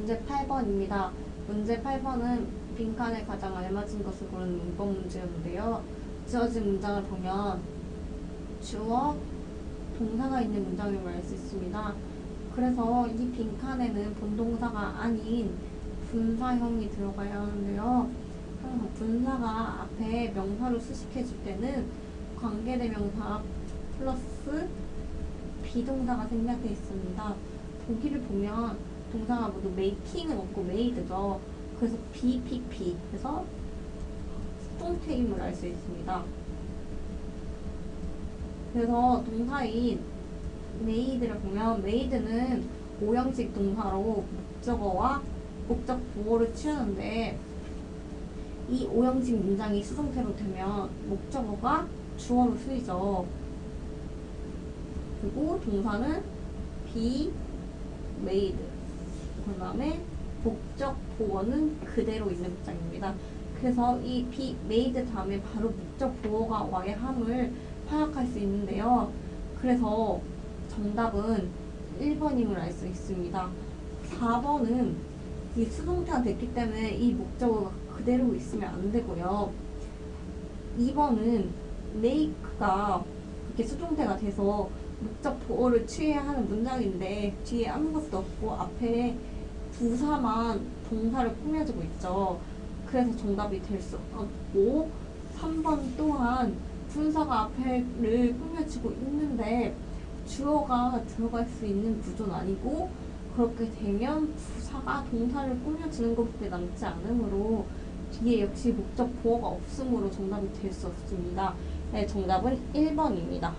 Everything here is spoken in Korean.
문제 8번입니다. 문제 8번은 빈칸에 가장 알맞은 것을 고르는 문법 문제였는데요. 지어진 문장을 보면 주어, 동사가 있는 문장임을 알수 있습니다. 그래서 이 빈칸에는 본동사가 아닌 분사형이 들어가야 하는데요. 그래서 분사가 앞에 명사로 수식해 줄 때는 관계대명사 플러스 비동사가 생략돼 있습니다. 보기를 보면 모두 making은 없고 made죠. 그래서 BPP 그래서 수동태임을 알 수 있습니다. 그래서 동사인 made를 보면 made는 오형식 동사로 목적어와 목적 부호를 취하는데 이 오형식 문장이 수동태로 되면 목적어가 주어로 쓰이죠. 그리고 동사는 be made. 그 다음에 목적 보어는 그대로 있는 문장입니다. 그래서 이 be made 다음에 바로 목적 보어가 와야 함을 파악할 수 있는데요. 그래서 정답은 1번임을 알 수 있습니다. 4번은 이 수동태가 됐기 때문에 이 목적어가 그대로 있으면 안 되고요. 2번은 make가 이렇게 수동태가 돼서 목적 보호를 취해야 하는 문장인데 뒤에 아무것도 없고 앞에 부사만 동사를 꾸며주고 있죠. 그래서 정답이 될 수 없고 3번 또한 분사가 앞에를 꾸며주고 있는데 주어가 들어갈 수 있는 구조는 아니고 그렇게 되면 부사가 동사를 꾸며주는 것밖에 남지 않으므로 뒤에 역시 목적 보어가 없으므로 정답이 될 수 없습니다. 네, 정답은 1번입니다.